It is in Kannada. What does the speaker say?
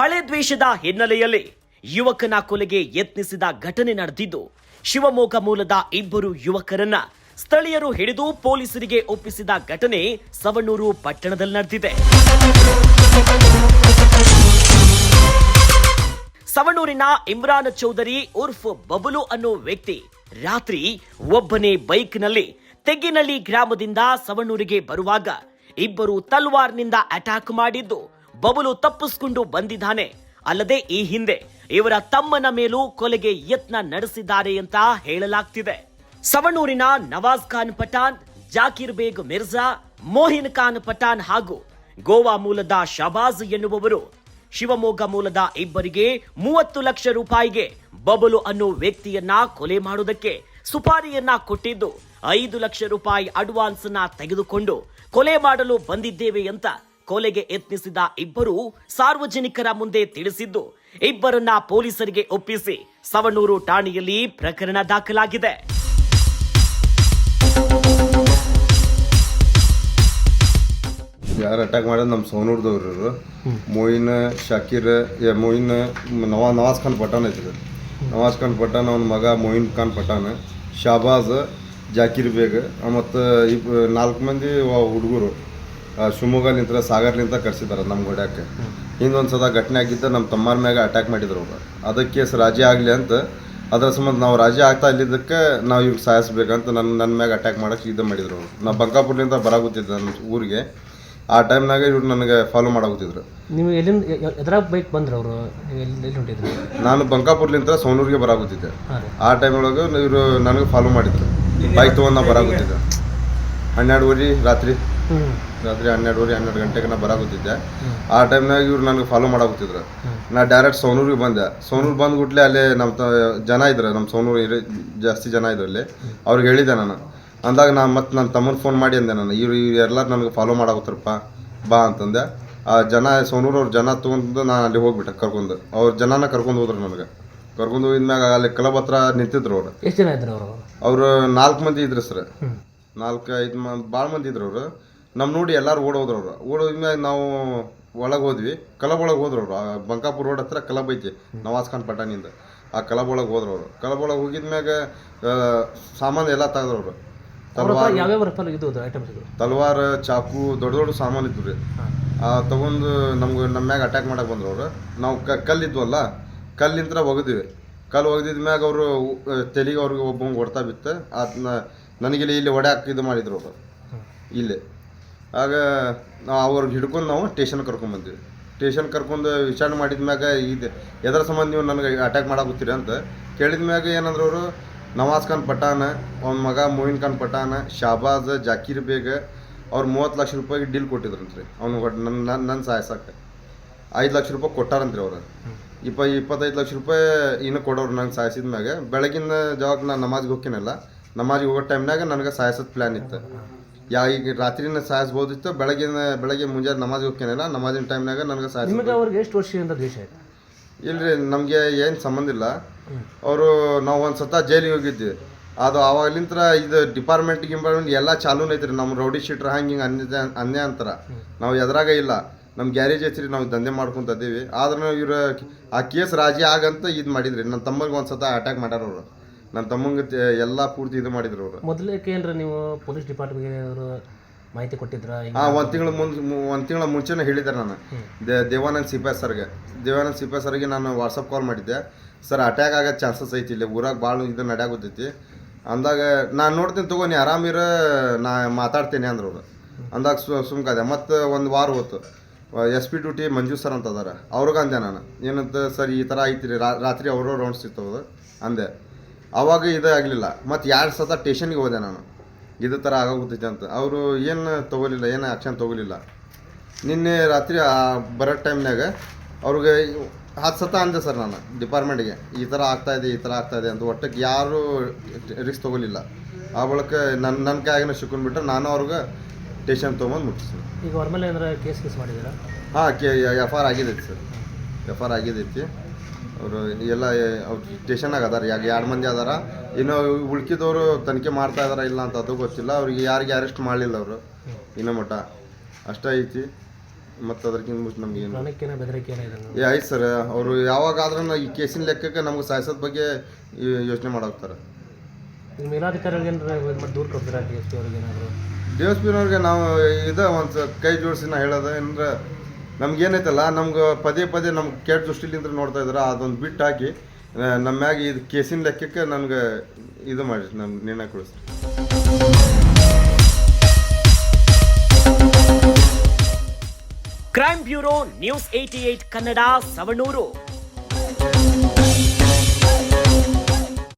ಹಳೆ ದ್ವೇಷದ ಹಿನ್ನೆಲೆಯಲ್ಲಿ ಯುವಕನ ಕೊಲೆಗೆ ಯತ್ನಿಸಿದ ಘಟನೆ ನಡೆದಿದ್ದು, ಶಿವಮೊಗ್ಗ ಮೂಲದ ಇಬ್ಬರು ಯುವಕರನ್ನ ಸ್ಥಳೀಯರು ಹಿಡಿದು ಪೊಲೀಸರಿಗೆ ಒಪ್ಪಿಸಿದ ಘಟನೆ ಸವಣೂರು ಪಟ್ಟಣದಲ್ಲಿ ನಡೆದಿದೆ. ಸವಣೂರಿನ ಇಮ್ರಾನ್ ಚೌಧರಿ ಉರ್ಫ್ ಬಬಲು ಅನ್ನೋ ವ್ಯಕ್ತಿ ರಾತ್ರಿ ಒಬ್ಬನೇ ಬೈಕ್ನಲ್ಲಿ ತೆಗ್ಗಿನಳ್ಳಿ ಗ್ರಾಮದಿಂದ ಸವಣೂರಿಗೆ ಬರುವಾಗ ಇಬ್ಬರು ತಲ್ವಾರ್ನಿಂದ ಅಟ್ಯಾಕ್ ಮಾಡಿದ್ದು ಬಬಲು ತಪ್ಪಿಸಿಕೊಂಡು ಬಂದಿದ್ದಾನೆ. ಅಲ್ಲದೆ ಈ ಹಿಂದೆ ಇವರ ತಮ್ಮನ ಮೇಲೂ ಕೊಲೆಗೆ ಯತ್ನ ನಡೆಸಿದ್ದಾರೆ ಅಂತ ಹೇಳಲಾಗ್ತಿದೆ. ಸವಣೂರಿನ ನವಾಜ್ ಖಾನ್ ಪಠಾನ್ ಜಾಕಿರ್ ಬೇಗ್ ಮಿರ್ಜಾ, ಮೋಹಿನ್ ಖಾನ್ ಪಠಾನ್ ಹಾಗೂ ಗೋವಾ ಮೂಲದ ಶಬಾಜ್ ಎನ್ನುವವರು ಶಿವಮೊಗ್ಗ ಮೂಲದ ಇಬ್ಬರಿಗೆ ಮೂವತ್ತು ಲಕ್ಷ ರೂಪಾಯಿಗೆ ಬಬಲು ಅನ್ನೋ ವ್ಯಕ್ತಿಯನ್ನ ಕೊಲೆ ಮಾಡುವುದಕ್ಕೆ ಸುಪಾರಿಯನ್ನ ಕೊಟ್ಟಿದ್ದು ಐದು ಲಕ್ಷ ರೂಪಾಯಿ ಅಡ್ವಾನ್ಸ್ನ ತೆಗೆದುಕೊಂಡು ಕೊಲೆ ಮಾಡಲು ಬಂದಿದ್ದೇವೆ ಅಂತ ಕೊಲೆಗೆ ಯತ್ನಿಸಿದ ಇಬ್ಬರು ಸಾರ್ವಜನಿಕರ ಮುಂದೆ ತಿಳಿಸಿದ್ದು, ಇಬ್ಬರನ್ನ ಪೊಲೀಸರಿಗೆ ಒಪ್ಪಿಸಿ ಸವಣೂರು ಠಾಣೆಯಲ್ಲಿ ಪ್ರಕರಣ ದಾಖಲಾಗಿದೆ. ಯಾರು ಅಟ್ಯಾಕ್ ಮಾಡೋದು ನಮ್ಮ ಸೋನೂರ್ದವ್ರು ಮೊಯಿನ್, ಶಾಕೀರ್ ಮೊಯಿನ್ ನವಾ ನವಾಜ್ ಖಾನ್ ಪಠಾನ್ ಐತ್ರಿ ನವಾಜ್ ಖಾನ್ ಪಠಾನ್ ಅವನ ಮಗ ಮೊಯಿನ್ ಖಾನ್ ಪಠಾನ್ ಶಾಬಾಜ್, ಜಾಕಿರ್ ಬೇಗ್, ಮತ್ತು ಇಬ್ ನಾಲ್ಕು ಮಂದಿ ಹುಡುಗರು. ಶಿವಮೊಗ್ಗಲಿಂದ ಸಾಗರ್ಲಿಂದ ಕರೆಸಿದ್ದಾರೆ ನಮ್ಮ ಗೋಡ್ಯಾಕೆ ಹಿಂದೊಂದು ಸದ ಘಟನೆ ಆಗಿದ್ದ ನಮ್ಮ ತಮ್ಮರ ಮ್ಯಾಗ ಅಟ್ಯಾಕ್ ಮಾಡಿದ್ರು ಅವ್ರು. ಅದಕ್ಕೆ ಕೇಸ್ ರಾಜಿ ಆಗಲಿ ಅಂತ. ಅದರ ಸಂಬಂಧ ನಾವು ರಾಜಿ ಆಗ್ತಾ ಇಲ್ಲಿದ್ದಕ್ಕೆ ನಾವು ಇವ್ರಿಗೆ ಸಾಯಿಸ್ಬೇಕಂತ ನನ್ನ ನನ್ನ ಮ್ಯಾಗ ಅಟ್ಯಾಕ್ ಮಾಡಕ್ಕೆ ಇದು ಮಾಡಿದ್ರು ಅವರು. ನಾ ಬಂಕಾಪುರ್ಲಿಂದ ಬರಾಗುತ್ತಿದ್ದೆ ನನ್ನ ಊರಿಗೆ. ಆ ಟೈಮ್ನಾಗ ಇವ್ರು ನನಗೆ ಫಾಲೋ ಮಾಡಾಗುತ್ತಿದ್ರು ನೀವು ಎಲ್ಲಿಂದ ಎದ್ರಾಗ ಬೈಕ್ ಬಂದ್ರೆ ಅವರು? ಎಲ್ಲಿ ಹೊಂಟಿದ್ರು? ನಾನು ಬಂಕಾಪುರ್ಲಿಂದ ಸೋನೂರಿಗೆ ಬರಾಗುತ್ತಿದ್ದೆ ಆ ಟೈಮ್ ಒಳಗೆ ಇವರು ನನಗೆ ಫಾಲೋ ಮಾಡಿದ್ರು. ಬೈಕ್ ತೊಗೊಂಡು ನಾ ಬರಾಗುತ್ತಿದ್ದೆ ಹನ್ನೆರಡುವರೆ ರಾತ್ರಿ. ರಾತ್ರಿ ಹನ್ನೆರಡುವರೆ ಹನ್ನೆರಡು ಗಂಟೆಗೆ ನಾ ಬರಾಗುತ್ತಿದ್ದೆ ಆ ಟೈಮ್ನಾಗ ಇವ್ರು ನನಗೆ ಫಾಲೋ ಮಾಡಾಗುತ್ತಿದ್ರು ನಾ ಡೈರೆಕ್ಟ್ ಸೋನೂರಿಗೆ ಬಂದೆ. ಸೋನೂರು ಬಂದ್ಬಿಟ್ಲೆ ಅಲ್ಲಿ ನಮ್ಮ ತ ಜನ ಇದ್ರು ನಮ್ಮ ಸೋನೂರು ಇರ- ಜಾಸ್ತಿ ಜನ ಇದ್ರು ಅಲ್ಲಿ. ಅವ್ರಿಗೆ ಹೇಳಿದ್ದೆ ನಾನು. ಅಂದಾಗ ನಾ ಮತ್ತೆ ನನ್ನ ತಮ್ಮನ ಫೋನ್ ಮಾಡಿ ಅಂದೆ ನಾನು ಇವ್ರು ಎಲ್ಲರೂ ನನಗೆ ಫಾಲೋ ಮಾಡಾಗುತ್ತಾರಪ್ಪ ಬಾ ಅಂತಂದೆ. ಆ ಜನ ಸೋನೂರು ಅವ್ರ ಜನ ತೊಗೊಂಡು ನಾನು ಅಲ್ಲಿ ಹೋಗ್ಬಿಟ್ಟೆ ಕರ್ಕೊಂಡು. ಅವ್ರ ಜನನ ಕರ್ಕೊಂಡು ಹೋದ್ರು ನನಗೆ. ಕರ್ಕೊಂಡು ಹೋಗಿದ್ಮ್ಯಾಗ ಅಲ್ಲಿ ಕ್ಲಬ್ ಹತ್ರ ನಿಂತಿದ್ರು ಅವ್ರು. ಎಷ್ಟು ಜನ ಇದ್ರು ಅವರು? ಅವರು ನಾಲ್ಕು ಮಂದಿ ಇದ್ರು ಸರ್. ನಾಲ್ಕು ಐದು ಮಂದಿ ಭಾಳ ಮಂದಿ ಇದ್ರು ಅವರು. ನಮ್ಮ ನೋಡಿ ಎಲ್ಲರೂ ಓಡೋದ್ರು ಅವ್ರು. ಓಡೋದ್ಮ್ಯಾಗ ನಾವು ಒಳಗೆ ಹೋದ್ವಿ. ಕಲಬ್ ಒಳಗೆ ಹೋದ್ರು ಅವರು. ಬಂಕಾಪುರ ರೋಡ್ ಹತ್ರ ಕಲಬ್ ಐತಿ ನವಾಜ್ ಖಾನ್ ಪಟಾಣಿಯಿಂದ ಆ ಕಲಬ್ ಒಳಗೆ ಹೋದ್ರು ಅವರು. ಕಲಬ್ ಒಳಗೆ ಹೋಗಿದ್ಮ್ಯಾಗ ಆ, ಸಾಮಾನು ಎಲ್ಲ ತೆಗೆದ್ರು ಅವರು. ತಲವಾರ್ ಯಾವ್ಯಾವ ರಫಲ್ ಇದು ಐಟಮ್ಸ್ ಇದು ತಲ್ವಾರ್ ಚಾಕು ದೊಡ್ಡ ದೊಡ್ಡ ಸಾಮಾನು ಇತ್ತು ರೀ. ಆ ತಗೊಂಡು ನಮ್ಗೆ ನಮ್ಮ ಮ್ಯಾಗ ಅಟ್ಯಾಕ್ ಮಾಡಕ್ಕೆ ಬಂದ್ರು ಅವರು. ನಾವು ಕ ಕಲ್ಲಿದ್ವಲ್ಲ ಕಲ್ಲಿಂತ್ರ ಒಗದ್ವಿ. ಕಲ್ಲು ಒಗದಿದ ಮ್ಯಾಗ ಅವರು ತೆಲಿಗೆ ಅವ್ರಿಗೆ ಒಬ್ಬಂಗೆ ಹೊಡ್ತಾ ಬಿತ್ತು. ಅದನ್ನ ನನಗಿಲ್ಲಿ ಇಲ್ಲಿ ಹೊಡ್ಯಾಕ ಇದು ಮಾಡಿದ್ರು ಅವರು. ಇಲ್ಲಿ. ಆಗ ನಾವು ಅವ್ರಿಗೆ ಹಿಡ್ಕೊಂಡು ನಾವು ಸ್ಟೇಷನ್ ಕರ್ಕೊಂಡ್ಬಂದ್ವಿ ಸ್ಟೇಷನ್ ಕರ್ಕೊಂಡು ವಿಚಾರಣೆ ಮಾಡಿದ ಮ್ಯಾಗ ಇದು ಎದರ ಸಂಬಂಧ ನೀವು ನನಗೆ ಅಟ್ಯಾಕ್ ಮಾಡಾಕತ್ತೀರಿ ಅಂತ ಕೇಳಿದ ಮ್ಯಾಗ ಏನಂದ್ರೆ ಅವರು, ನವಾಜ್ ಖಾನ್ ಪಠಾಣ, ಅವನ ಮಗ ಮೊಯಿನ್ ಖಾನ್ ಪಠಾಣ, ಶಾಬಾಜ್, ಜಾಕೀರ್ ಬೇಗ ಅವ್ರು ಮೂವತ್ತು ಲಕ್ಷ ರೂಪಾಯಿಗೆ ಡೀಲ್ ಕೊಟ್ಟಿದ್ರಂತ್ರಿ ಅವ್ನು ನನ್ನ ನನ್ನ ನನ್ನ ಸಾಯ್ಸಕ್ಕೆ ಐದು ಲಕ್ಷ ರೂಪಾಯಿ ಕೊಟ್ಟಾರಂತ್ರಿ ಅವ್ರು. ಇಪ್ಪ, ಇಪ್ಪತ್ತೈದು ಲಕ್ಷ ರೂಪಾಯಿ ಇನ್ನು ಕೊಡೋರು ನಂಗೆ ಸಾಯಿಸಿದ ಮ್ಯಾಗ. ಬೆಳಗಿನ ಜಾವಾಗ ನಾನು ನಮಾಜ್ಗೆ ಹೋಗ್ತೀನಲ್ಲ, ನಮಾಜ್ಗೆ ಹೋಗೋ ಟೈಮ್ನಾಗ ನನಗೆ ಸಾಯಿಸೋದು ಪ್ಲ್ಯಾನ್ ಇತ್ತು. ಯಾ ಈಗ ರಾತ್ರಿನ ಸಾಯಿಸ್ಬೋದಿತ್ತು ಬೆಳಗಿನ ಬೆಳಗ್ಗೆ ಮುಂಜಾನೆ ನಮಾಜ್ ಹೋಗ್ತೀನಲ್ಲ ನಮಾಜಿನ ಟೈಮ್ನಾಗ ನನಗೆ ಸಾಯಿಸ್ ನಿಮಗೆ ಅವ್ರಿಗೆ ಎಷ್ಟು ವರ್ಷದಿಂದ ದೇಶ ಆಯ್ತು ಇಲ್ರಿ ನಮಗೆ ಏನು ಸಂಬಂಧ ಇಲ್ಲ. ಅವರು ನಾವು ಒಂದು ಸತ ಜೈಲಿಗೆ ಹೋಗಿದ್ವಿ. ಅದು ಆವಾಗ್ಲಿಂತ್ರ ಇದು ಡಿಪಾರ್ಟ್ಮೆಂಟ್ ಗಿಂಪಾರ್ಟ್ಮೆಂಟ್ ಎಲ್ಲ ಚಾಲೂ ಐತ್ರಿ ನಮ್ಮ ರೌಡಿ ಶೀಟ್ರ್ ಹಂಗೆ ಹಿಂಗೆ ಅನ್ಯ ಅನ್ಯ ಅಂತಾರ. ನಾವು ಎದ್ರಾಗ ಇಲ್ಲ. ನಮ್ಮ ಗ್ಯಾರೇಜ್ ಐತ್ರಿ ನಾವು ದಂಧೆ ಮಾಡ್ಕೊಂತ ಇದ್ದೀವಿ. ಆದ್ರೆ ಇವ್ರು ಆ ಕೇಸ್ ರಾಜಿ ಆಗಂತ ಇದು ಮಾಡಿದ್ರಿ. ನನ್ನ ತಮ್ಮಗೆ ಒಂದು ಸತ ಅಟ್ಯಾಕ್ ಮಾಡ್ಯಾರ ಅವರು. ನನ್ನ ತಮ್ಮಂಗೆ ಎಲ್ಲ ಪೂರ್ತಿ ಇದು ಮಾಡಿದ್ರು ಅವರು. ಮೊದಲಕ್ಕೆ ಏನ್ರ ನೀವು ಪೊಲೀಸ್ ಡಿಪಾರ್ಟ್ಮೆಂಟ್ಗೆ ಅವರು ಮಾಹಿತಿ ಕೊಟ್ಟಿದ್ರ? ಆ ಒಂದು ತಿಂಗಳ ಮುಂಚೆ ಒಂದು ತಿಂಗಳ ಮುಂಚೆನೇ ಹೇಳಿದ್ದೆ ನಾನು. ದೇ ದೇವಾನಂದ್ ಸಿಪಾಯಿ ಸರ್ಗೆ. ದೇವಾನಂದ್ ಸಿಪಾಯಿ ಸರ್ಗೆ ನಾನು ವಾಟ್ಸಪ್ ಕಾಲ್ ಮಾಡಿದ್ದೆ. ಸರ್ ಅಟ್ಯಾಕ್ ಆಗೋ ಚಾನ್ಸಸ್ ಐತಿ ಇಲ್ಲಿ. ಊರಾಗ ಭಾಳ ಇದು ನಡೆಯಾಗುತ್ತೈತಿ ಅಂದಾಗ ನಾನು ನೋಡ್ತೀನಿ ತಗೋ ನೀ ಆರಾಮಿರ ನಾ ಮಾತಾಡ್ತೀನಿ ಅಂದ್ರು ಅವರು. ಅಂದಾಗ ಸು ಸುಮ್ಕಾದೆ ಮತ್ತು ಒಂದು ವಾರ ಹೋತು. S P duty Manju sir ಅಂತ ಅದಾರ. ಅವ್ರಿಗೆ ಅಂದೆ ನಾನು. ಏನಂತ ಸರ್ ಈ ಥರ ಐತಿ ರಾ- ರಾತ್ರಿ ಅವರು ರೌಂಡ್ಸ್ ಇರ್ತವೆ ಅಂದೆ. ಅವಾಗ ಇದು ಆಗಲಿಲ್ಲ. ಮತ್ತು ಎರಡು ಸತ ಟೇಷನ್ಗೆ ಹೋದೆ ನಾನು. ಇದು ಥರ ಆಗೋಗುತ್ತೈತೆ ಅಂತ. ಅವರು ಏನು ತೊಗೊಲಿಲ್ಲ ಏನು ಆ್ಯಕ್ಷನ್ ತೊಗೊಲಿಲ್ಲ. ನಿನ್ನೆ ರಾತ್ರಿ ಬರೋ ಟೈಮ್ನಾಗ ಅವ್ರಿಗೆ ಹತ್ತು ಸತ ಅಂದೆ ಸರ್ ನಾನು ಡಿಪಾರ್ಟ್ಮೆಂಟ್ಗೆ ಈ ಥರ ಆಗ್ತಾಯಿದೆ ಈ ಥರ ಆಗ್ತಾಯಿದೆ ಅಂತ ಒಟ್ಟಕ್ಕೆ ಯಾರೂ ರಿಸ್ಕ್ ತೊಗೊಲಿಲ್ಲ. ಆ ಬಳಿಕ ನನ್ನ ನನ್ನ ಕೈಯಾಗಿನ ಸಿಕ್ಕೊಂಡ್ಬಿಟ್ರೆ ನಾನು ಅವ್ರಿಗೆ ಟೇಷನ್ ತೊಗೊಂಡು ಮುಟ್ಟಿಸ್ತೀನಿ ಈಗ ಅವ್ರ ಮೇಲೆ ಏನಾರ ಕೇಸ್ ಕೇಸ್ ಮಾಡಿದ್ದೀರಾ? ಹಾಂ ಕೆ ಎಫ್ ಆರ್ ಆಗಿದೈತಿ ಸರ್. ಎಫ್ ಆರ್ ಆಗಿದೈತಿ. ಅವರು ಎಲ್ಲ ಅವ್ರು ಸ್ಟೇಷನಾಗ ಅದಾರ ಯಾಕೆ ಎರಡು ಮಂದಿ ಅದಾರ ಇನ್ನು ಉಳ್ಕಿದವರು ತನಿಖೆ ಮಾಡ್ತಾ ಇದಾರ ಇಲ್ಲ ಅಂತ ಅದು ಗೊತ್ತಿಲ್ಲ ಅವ್ರಿಗೆ ಯಾರಿಗೆ ಅರೆಸ್ಟ್ ಮಾಡಲಿಲ್ಲ ಅವರು. ಇನ್ನೂ ಮಟ್ಟ ಅಷ್ಟೇ ಐತಿ. ಮತ್ತು ಅದಕ್ಕಿಂತ ಮುಂಚೆ ನಮ್ಗೆ ಏನು? ಏ ಆಯ್ತು ಸರ್. ಅವರು ಯಾವಾಗಾದ್ರೂ ಈ ಕೇಸಿನ ಲೆಕ್ಕಕ್ಕೆ ನಮ್ಗೆ ಸಾಯಿಸೋದ್ ಬಗ್ಗೆ ಯೋಚನೆ ಮಾಡೋಗ್ತಾರೆ ಡಿ ಎಸ್ ಡಿ ಪಿನವ್ರಿಗೆ ನಾವು ಇದು ಒಂದು ಕೈ ಜೋಡಿಸಿ ನಾ ಹೇಳೋದು ಏನಂದ್ರೆ ನಮ್ಗೆ ಏನೈತಲ್ಲ ನಮ್ಗೆ ಪದೇ ಪದೇ ನಮ್ಗೆ ಕೆಟ್ಟ ದೃಷ್ಟಿಲಿಂದ ನೋಡ್ತಾ ಇದ್ರೆ, ಅದೊಂದು ಬಿಟ್ಟು ಹಾಕಿ ನಮ್ಮ್ಯಾಗಿ ನಮ್ಮ ಮ್ಯಾಗ ಇದು ಕೇಸಿನ ಲೆಕ್ಕಕ್ಕೆ ನನ್ಗೆ ಇದು ಮಾಡಿ ನಮ್ಮ ನಿರ್ಣಯ ಕೊಡಿಸ್ರಿ. ಕ್ರೈಮ್ ಬ್ಯೂರೋ ನ್ಯೂಸ್ ಏಟಿ ಏಟ್ ಕನ್ನಡ ಸವಣೂರು.